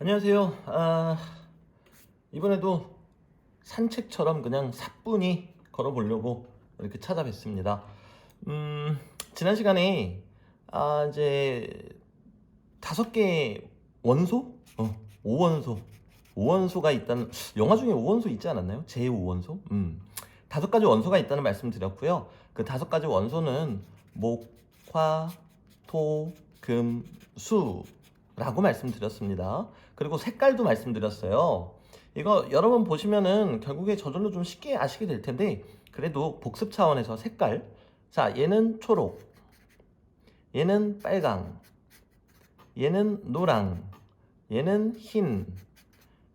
안녕하세요. 아, 이번에도 산책처럼 그냥 사뿐히 걸어보려고 이렇게 찾아뵙습니다. 음, 지난 시간에 아, 이제 다섯 개 원소? 어, 오원소. 오원소가 있다는 영화 중에 오원소 있지 않았나요? 제 5원소? 음. 다섯 가지 원소가 있다는 말씀 드렸고요. 그 다섯 가지 원소는 목, 화, 토, 금, 수 라고 말씀드렸습니다. 그리고 색깔도 말씀드렸어요. 이거 여러 번 보시면은 결국에 저절로 좀 쉽게 아시게 될 텐데 그래도 복습 차원에서 색깔 자 얘는 초록 얘는 빨강 얘는 노랑 얘는 흰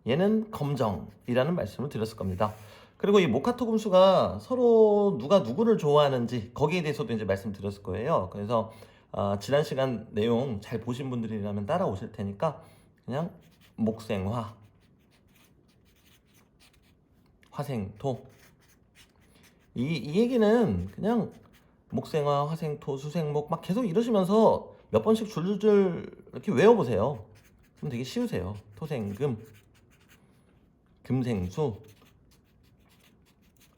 얘는 검정이라는 말씀을 드렸을 겁니다. 그리고 이 모카토 금수가 서로 누가 누구를 좋아하는지 거기에 대해서도 이제 말씀드렸을 거예요. 그래서 아, 지난 시간 내용 잘 보신 분들이라면 따라오실 테니까 그냥 목생화, 화생토 이, 이 얘기는 그냥 목생화, 화생토, 수생목 막 계속 이러시면서 몇 번씩 줄줄줄 이렇게 외워보세요. 그럼 되게 쉬우세요. 토생금, 금생수,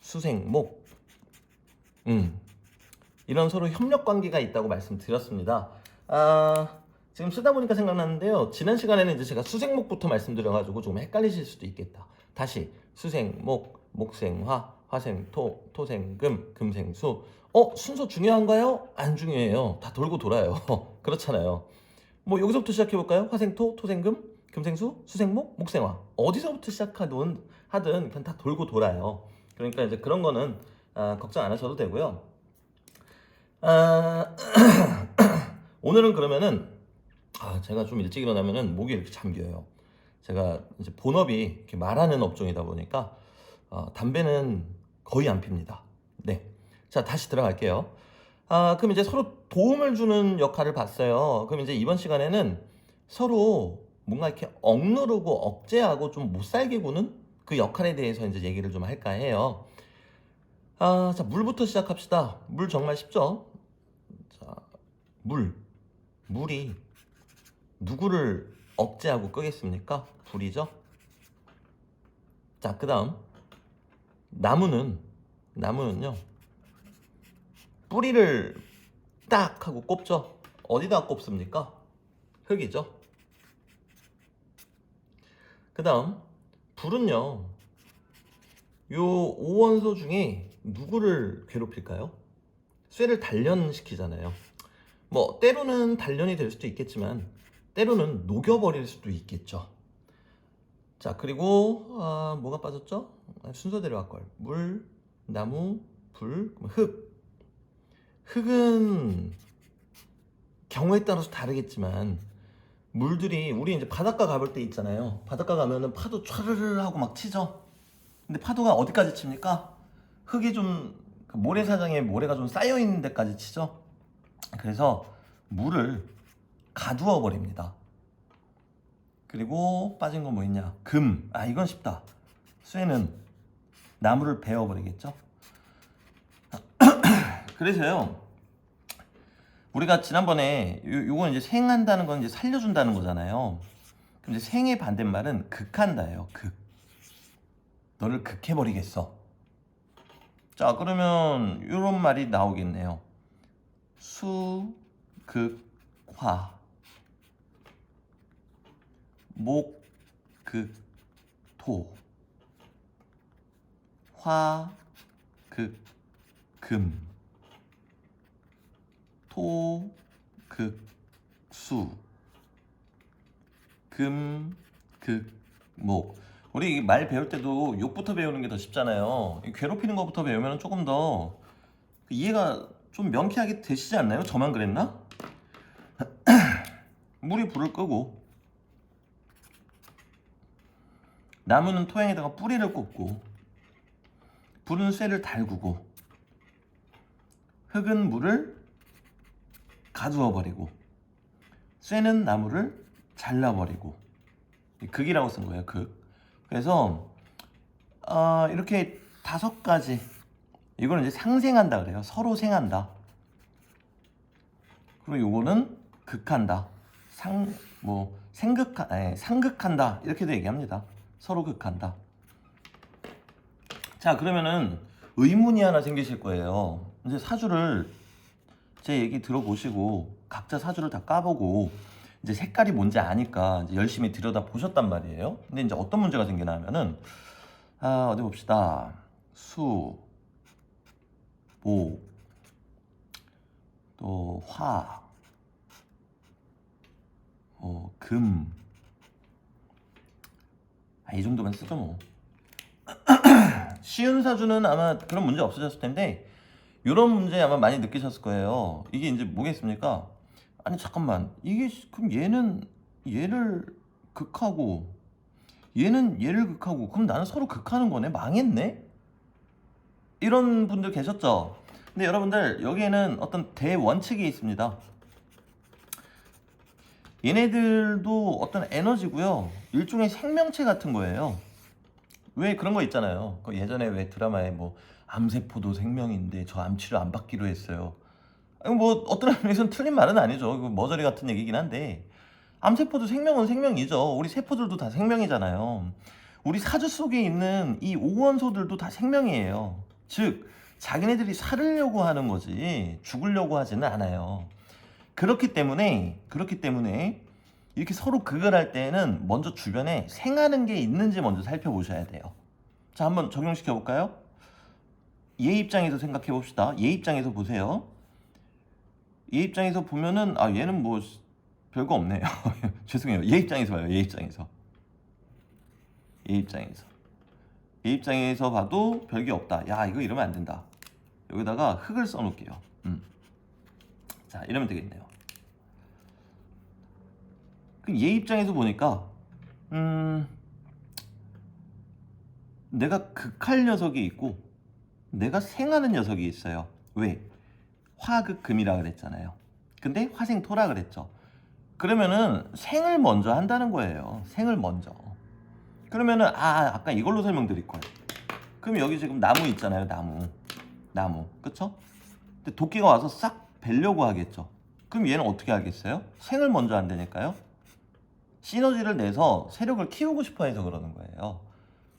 수생목. 음. 이런 서로 협력 관계가 있다고 말씀드렸습니다. 아, 지금 쓰다 보니까 생각났는데요. 지난 시간에는 이제 제가 수생목부터 말씀드려가지고 좀 헷갈리실 수도 있겠다. 다시 수생목, 목생화, 화생토, 토생금, 금생수. 어, 순서 중요한가요? 안 중요해요. 다 돌고 돌아요. 그렇잖아요. 뭐 여기서부터 시작해 볼까요? 화생토, 토생금, 금생수, 수생목, 목생화. 어디서부터 시작하든 하든 그냥 다 돌고 돌아요. 그러니까 이제 그런 거는 아, 걱정 안 하셔도 되고요. 아, 오늘은 그러면은 아, 제가 좀 일찍 일어나면은 목이 이렇게 잠겨요. 제가 이제 본업이 이렇게 말하는 업종이다 보니까 어, 담배는 거의 안 핍니다. 네. 자, 다시 들어갈게요. 아, 그럼 이제 서로 도움을 주는 역할을 봤어요. 그럼 이제 이번 시간에는 서로 뭔가 이렇게 억누르고 억제하고 좀 못 살게 구는 그 역할에 대해서 이제 얘기를 좀 할까 해요. 아, 자, 물부터 시작합시다. 물 정말 쉽죠? 자, 물. 물이 누구를 억제하고 끄겠습니까? 불이죠? 자, 그 다음. 나무는, 나무는요, 뿌리를 딱 하고 꼽죠? 어디다 꼽습니까? 흙이죠? 그 다음, 불은요, 요 오원소 중에 누구를 괴롭힐까요? 쇠를 단련시키잖아요. 뭐, 때로는 단련이 될 수도 있겠지만, 때로는 녹여버릴 수도 있겠죠. 자, 그리고, 아, 뭐가 빠졌죠? 아, 순서대로 할걸. 물, 나무, 불, 흙. 흙은 경우에 따라서 다르겠지만, 물들이, 우리 이제 바닷가 가볼 때 있잖아요. 바닷가 가면은 파도 촤르르 하고 막 치죠? 근데 파도가 어디까지 칩니까? 흙이 좀그 모래사장에 모래가 좀 쌓여 있는 데까지 치죠. 그래서 물을 가두어 버립니다. 그리고 빠진 거뭐 있냐? 금. 아 이건 쉽다. 쇠는 나무를 베어 버리겠죠. 그래서요. 우리가 지난번에 요, 요건 이제 생한다는 건 이제 살려준다는 거잖아요. 근데 생의 반대말은 극한다예요. 극. 너를 극해버리겠어. 자, 그러면 이런 말이 나오겠네요. 수, 극, 화. 목, 극, 토. 화, 극, 금. 토, 극, 수. 금, 극, 목. 우리 말 배울 때도 욕부터 배우는 게 더 쉽잖아요. 이 괴롭히는 것부터 배우면 조금 더 이해가 좀 명쾌하게 되시지 않나요? 저만 그랬나? 물이 불을 끄고 나무는 토양에다가 뿌리를 꽂고 불은 쇠를 달구고 흙은 물을 가두어 버리고 쇠는 나무를 잘라 버리고 극이라고 쓴 거예요 극 그래서 어, 이렇게 다섯 가지 이거는 이제 상생한다 그래요. 서로 생한다. 그리고 요거는 극한다. 상 뭐 생극하, 아니, 상극한다 이렇게도 얘기합니다. 서로 극한다. 자 그러면은 의문이 하나 생기실 거예요. 이제 사주를 제 얘기 들어보시고 각자 사주를 다 까보고 이제 색깔이 뭔지 아니까 이제 열심히 들여다 보셨단 말이에요. 근데 이제 어떤 문제가 생기나 하면은 아 어디 봅시다. 수, 목, 또 화, 어, 금. 아, 이 정도만 쓰죠 뭐. 쉬운 사주는 아마 그런 문제 없어졌을 텐데 이런 문제 아마 많이 느끼셨을 거예요. 이게 이제 뭐겠습니까? 아니 잠깐만 이게 그럼 얘는 얘를 극하고 얘는 얘를 극하고 그럼 나는 서로 극하는 거네 망했네 이런 분들 계셨죠? 근데 여러분들 여기에는 어떤 대원칙이 있습니다. 얘네들도 어떤 에너지고요. 일종의 생명체 같은 거예요. 왜 그런 거 있잖아요. 그 예전에 왜 드라마에 뭐 암세포도 생명인데 저 암치료 안 받기로 했어요. 뭐 어떤 의미에서는 틀린 말은 아니죠. 그 머저리 같은 얘기긴 한데 암세포도 생명은 생명이죠. 우리 세포들도 다 생명이잖아요. 우리 사주 속에 있는 이 오원소들도 다 생명이에요. 즉 자기네들이 살으려고 하는 거지 죽으려고 하지는 않아요. 그렇기 때문에 그렇기 때문에 이렇게 서로 극을 할 때는 먼저 주변에 생하는 게 있는지 먼저 살펴보셔야 돼요. 자, 한번 적용시켜 볼까요? 얘 입장에서 생각해 봅시다. 얘 입장에서 보세요. 얘 입장에서 보면은 아 얘는 뭐 별거 없네요. 죄송해요. 얘 입장에서 봐요. 얘 입장에서. 얘 입장에서. 얘 입장에서 봐도 별게 없다. 야 이거 이러면 안 된다. 여기다가 흙을 써놓을게요. 음. 자 이러면 되겠네요. 그럼 얘 입장에서 보니까 음 내가 극할 녀석이 있고 내가 생하는 녀석이 있어요. 왜? 화극금이라 그랬잖아요. 근데 화생토라 그랬죠. 그러면은 생을 먼저 한다는 거예요. 생을 먼저. 그러면은 아 아까 이걸로 설명드릴 걸. 그럼 여기 지금 나무 있잖아요. 나무. 나무. 그쵸? 근데 도끼가 와서 싹 베려고 하겠죠. 그럼 얘는 어떻게 하겠어요? 생을 먼저 한다니까요. 시너지를 내서 세력을 키우고 싶어 해서 그러는 거예요.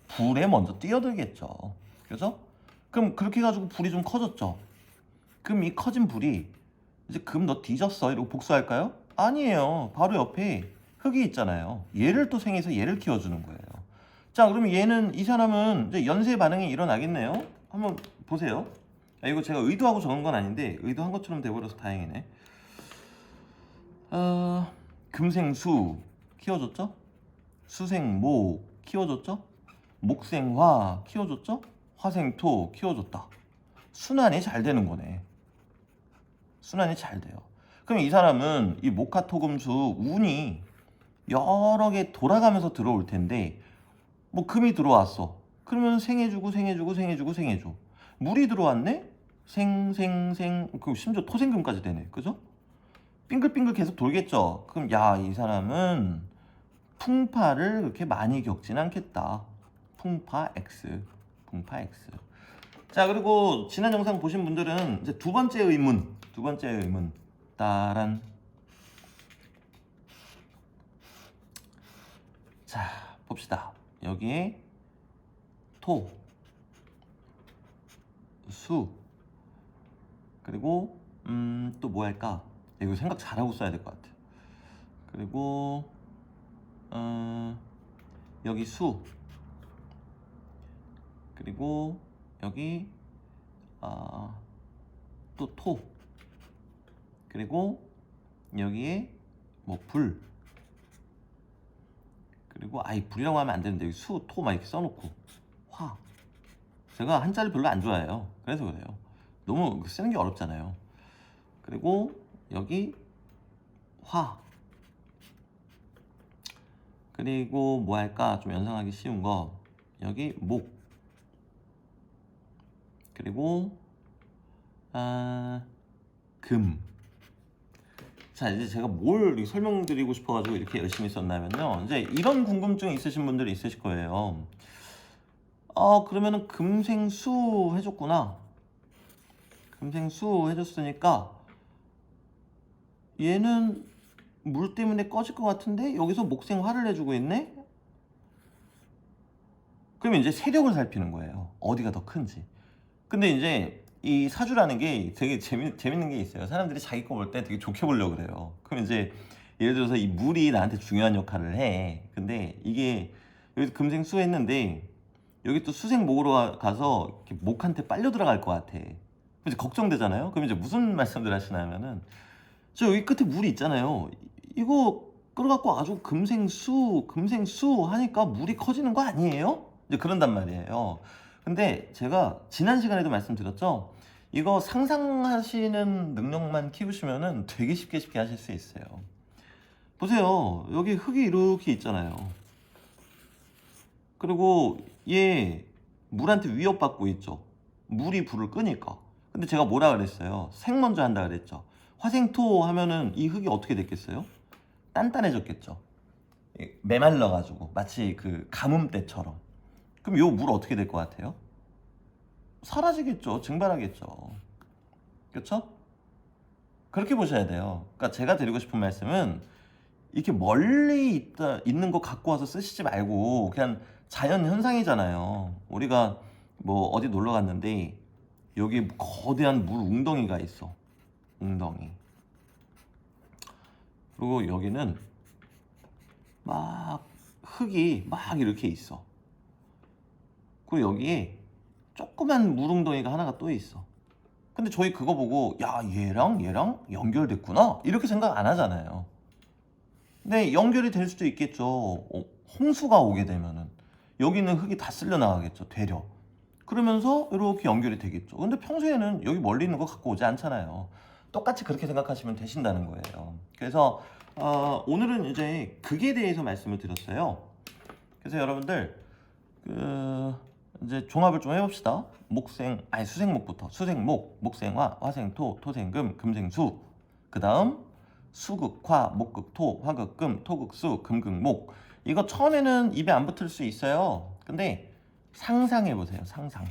불에 먼저 뛰어들겠죠. 그죠? 그럼 그렇게 해가지고 불이 좀 커졌죠. 그럼 이 커진 불이 이제 금 너 뒤졌어 이러고 복수할까요? 아니에요. 바로 옆에 흙이 있잖아요. 얘를 또 생해서 얘를 키워주는 거예요. 자, 그러면 얘는 이 사람은 이제 연쇄 반응이 일어나겠네요. 한번 보세요. 아, 이거 제가 의도하고 적은 건 아닌데 의도한 것처럼 돼버려서 다행이네. 어, 금생수 키워줬죠? 수생목 키워줬죠? 목생화 키워줬죠? 화생토 키워줬다. 순환이 잘 되는 거네. 순환이 잘 돼요. 그럼 이 사람은 이 목화토금수 운이 여러 개 돌아가면서 들어올 텐데 뭐 금이 들어왔어. 그러면 생해주고 생해주고 생해주고 생해줘. 물이 들어왔네? 생생생 그 심지어 토생금까지 되네. 그죠? 빙글빙글 계속 돌겠죠. 그럼 야 이 사람은 풍파를 그렇게 많이 겪진 않겠다. 풍파 X, 풍파 X. 자 그리고 지난 영상 보신 분들은 이제 두 번째 의문, 두 번째 의문 따란. 자 봅시다. 여기에 토, 수, 그리고 음, 또 뭐 할까? 이거 생각 잘하고 써야 될 것 같아. 그리고 어, 여기 수, 그리고 여기 아, 또 토, 그리고 여기에 뭐 불, 그리고 아이 불이라고 하면 안 되는데 여기 수, 토 막 이렇게 써놓고 화. 제가 한자를 별로 안 좋아해요. 그래서 그래요. 너무 쓰는 게 어렵잖아요. 그리고 여기 화. 그리고 뭐 할까? 좀 연상하기 쉬운 거. 여기 목. 그리고 아, 금. 자, 이제 제가 뭘 설명드리고 싶어가지고 이렇게 열심히 썼냐면요. 이제 이런 궁금증 있으신 분들이 있으실 거예요. 어, 그러면은 금생수 해줬구나. 금생수 해줬으니까 얘는 물 때문에 꺼질 것 같은데 여기서 목생 화를 내주고 있네? 그러면 이제 세력을 살피는 거예요. 어디가 더 큰지. 근데 이제 이 사주라는 게 되게 재미, 재밌는 게 있어요. 사람들이 자기 거 볼 때 되게 좋게 보려고 그래요. 그럼 이제 예를 들어서 이 물이 나한테 중요한 역할을 해. 근데 이게 여기서 금생 수 했는데 여기 또 수생 목으로 가- 가서 목한테 빨려 들어갈 것 같아. 이제 걱정되잖아요. 그럼 이제 무슨 말씀들 하시냐면은 저 여기 끝에 물이 있잖아요. 이- 이거 끌어갖고 아주 금생수, 금생수 하니까 물이 커지는 거 아니에요? 이제 그런단 말이에요. 근데 제가 지난 시간에도 말씀드렸죠. 이거 상상하시는 능력만 키우시면은 되게 쉽게 쉽게 하실 수 있어요. 보세요. 여기 흙이 이렇게 있잖아요. 그리고 얘 물한테 위협받고 있죠. 물이 불을 끄니까. 근데 제가 뭐라 그랬어요? 생 먼저 한다 그랬죠. 화생토 하면은 이 흙이 어떻게 됐겠어요? 단단해졌겠죠. 이 메말라 가지고 마치 그 가뭄 때처럼. 그럼 요 물 어떻게 될 것 같아요? 사라지겠죠. 증발하겠죠. 그렇죠? 그렇게 보셔야 돼요. 그러니까 제가 드리고 싶은 말씀은 이렇게 멀리 있다, 있는 거 갖고 와서 쓰시지 말고 그냥 자연 현상이잖아요. 우리가 뭐 어디 놀러 갔는데 여기 거대한 물 웅덩이가 있어. 웅덩이. 그리고 여기는 막 흙이 막 이렇게 있어. 그리고 여기에 조그만 물웅덩이가 하나가 또 있어. 근데 저희 그거 보고 야 얘랑 얘랑 연결됐구나 이렇게 생각 안 하잖아요. 근데 연결이 될 수도 있겠죠. 어, 홍수가 오게 되면은 여기 있는 흙이 다 쓸려 나가겠죠. 되려. 그러면서 이렇게 연결이 되겠죠. 근데 평소에는 여기 멀리 있는 거 갖고 오지 않잖아요. 똑같이 그렇게 생각하시면 되신다는 거예요. 그래서 어, 오늘은 이제 극에 대해서 말씀을 드렸어요. 그래서 여러분들 그 이제 종합을 좀 해봅시다. 목생 아니 수생목부터 수생목, 목생화, 화생토, 토생금, 금생수. 그 다음 수극화, 목극토, 화극금, 토극수, 금극목. 이거 처음에는 입에 안 붙을 수 있어요. 근데 상상해 보세요. 상상.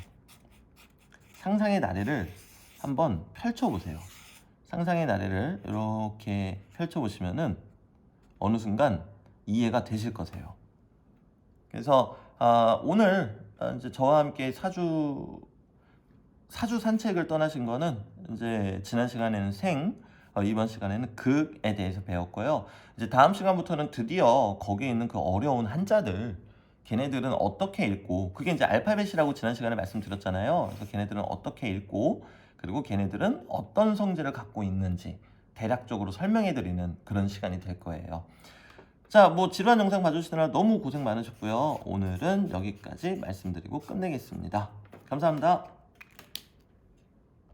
상상의 나래를 한번 펼쳐 보세요. 상상의 나래를 이렇게 펼쳐 보시면은 어느 순간 이해가 되실 거세요. 그래서 아, 오늘 아, 이제 저와 함께 사주 사주 산책을 떠나신 거는 이제 지난 시간에는 생, 어, 이번 시간에는 극에 대해서 배웠고요. 이제 다음 시간부터는 드디어 거기에 있는 그 어려운 한자들, 걔네들은 어떻게 읽고, 그게 이제 알파벳이라고 지난 시간에 말씀드렸잖아요. 그래서 걔네들은 어떻게 읽고, 그리고 걔네들은 어떤 성질을 갖고 있는지 대략적으로 설명해 드리는 그런 시간이 될 거예요. 자, 뭐 지루한 영상 봐주시느라 너무 고생 많으셨고요. 오늘은 여기까지 말씀드리고 끝내겠습니다. 감사합니다.